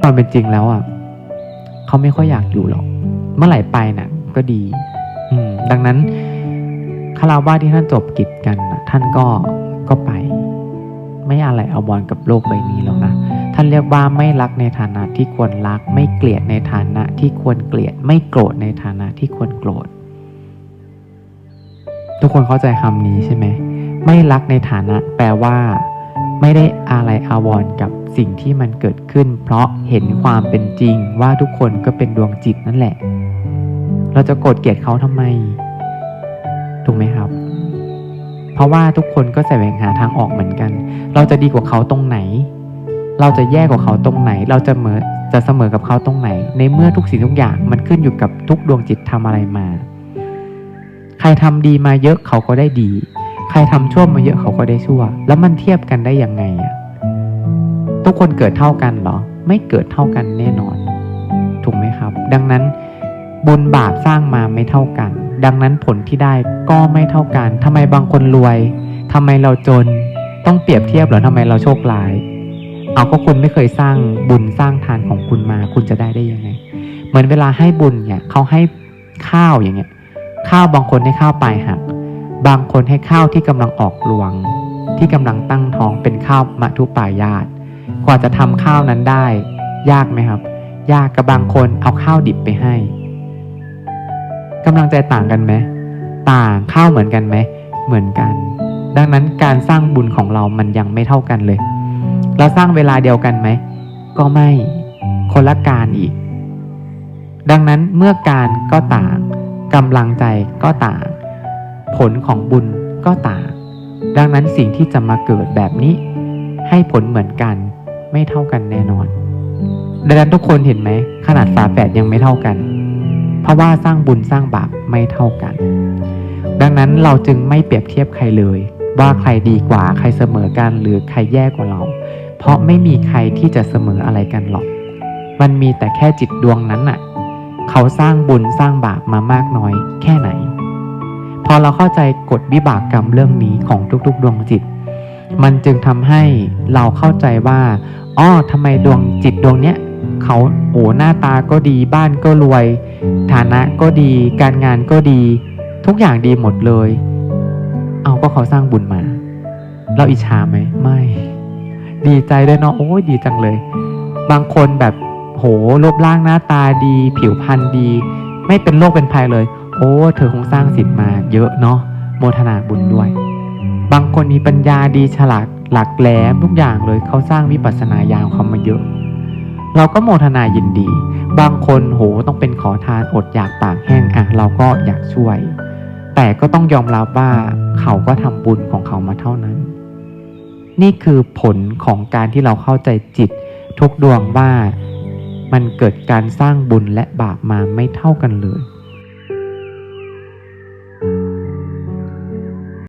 ความเป็นจริงแล้วอะเขาไม่ค่อยอยากอยู่หรอก เมื่อไหร่ไปน่ะ ก็ดี อืม ดังนั้นคาราวาที่ท่านจบกิจกันน่ะท่านก็ก็ไป ไม่อะไรเอาบอลกับโลกใบนี้แล้วนะท่านเรียกว่าไม่รักในฐานะที่ควรรัก ไม่เกลียดในฐานะที่ควรเกลียด ไม่โกรธในฐานะที่ควรโกรธ ทุกคนเข้าใจคำนี้ใช่ไหมไม่รักในฐานะ แปลว่า ไม่ได้อะไรอาวรกับ สิ่งที่มันเกิดขึ้น เพราะเห็นความเป็นจริงว่าทุกคนก็เป็นดวงจิตนั่นแหละ เราจะโกรธเกลียดเขาทำไม ถูกไหมครับ เพราะว่าทุกคนก็แสวงหาทางออกเหมือนกัน เราจะดีกว่าเขาตรงไหน เราจะแย่กว่าเขาตรงไหน เราจะเหมือจะเสมอกับเขาตรงไหน ในเมื่อทุกสิ่งทุกอย่างมันขึ้นอยู่กับทุกดวงจิตทำอะไรมา ใครทำดีมาเยอะเขาก็ได้ดี ใครทำชั่วมาเยอะเขาก็ได้ชั่ว แล้วมันเทียบกันได้ยังไงอะ ทุกคนเกิดเท่ากันเหรอ ไม่เกิดเท่ากันแน่นอน ถูกไหมครับ ดังนั้นบุญบาปสร้างมาไม่เท่ากัน ดังนั้นผลที่ได้ก็ไม่เท่ากันทำไมบางคนรวยทำไมเราจนต้องเปรียบเทียบเหรอทำไมเราโชคร้าย เอาก็คุณไม่เคยสร้างบุญสร้างทานของคุณมา คุณจะได้ได้ยังไง เหมือนเวลาให้บุญเนี่ยเขาให้ข้าวอย่างเงี้ย ข้าวบางคนให้ข้าวปลายหัก บางคนให้ข้าวที่กำลังออกรวง ที่กำลังตั้งท้องเป็นข้าวมัทุปายาต กว่าจะทำข้าวนั้นได้ ยากไหมครับ ยากกับบางคนเอาข้าวดิบไปให้กำลังใจต่างกันไหมต่างข้าวเหมือนกันไหมเหมือนกัน ดังนั้นการสร้างบุญของเรามันยังไม่เท่ากันเลย เราสร้างเวลาเดียวกันไหมก็ไม่คนละการอีก ดังนั้นเมื่อการก็ต่างกำลังใจก็ต่าง ผลของบุญก็ต่าง ดังนั้นสิ่งที่จะมาเกิดแบบนี้ ให้ผลเหมือนกัน ไม่เท่ากันแน่นอน ดังนั้นทุกคนเห็นไหม ขนาดฝาแฝดยังไม่เท่ากัน เพราะว่าสร้างบุญสร้างบาปไม่เท่ากัน ดังนั้นเราจึงไม่เปรียบเทียบใครเลย ว่าใครดีกว่าใครเสมอกันหรือใครแย่กว่าเรา เพราะไม่มีใครที่จะเสมออะไรกันหรอก มันมีแต่แค่จิตดวงนั้นน่ะ เขาสร้างบุญสร้างบาปมามากน้อยแค่ไหน พอเราเข้าใจกฎวิบากกรรมเรื่องนี้ของทุกๆ ดวงจิตมันจึงทำให้เราเข้าใจว่า อ๋อทำไมดวงจิตดวงเนี้ยเขาโอ้หน้าตาก็ดีบ้านก็รวย ฐานะก็ดี การงานก็ดี ทุกอย่างดีหมดเลย เอาก็เขาสร้างบุญมา เราอิจฉาไหมไม่ ดีใจด้วยเนาะโอ้ยดีจังเลย บางคนแบบโหรูปร่างหน้าตาดี ผิวพรรณดี ไม่เป็นโรคเป็นภัยเลย โอ้เธอคงสร้างสิทธิ์มาเยอะเนาะโมทนาบุญด้วย บางคนมีปัญญาดีฉลาด หลักแหลมทุกอย่างเลยเขาสร้างวิปัสสนาญาณของเขามาเยอะ เราก็โมทนายินดี บางคนโหต้องเป็นขอทานอดอยากปากแห้งอะเราก็อยากช่วย แต่ก็ต้องยอมรับว่าเขาก็ทำบุญของเขามาเท่านั้น นี่คือผลของการที่เราเข้าใจจิต ทุกดวงว่ามันเกิดการสร้างบุญและบาปมาไม่เท่ากันเลย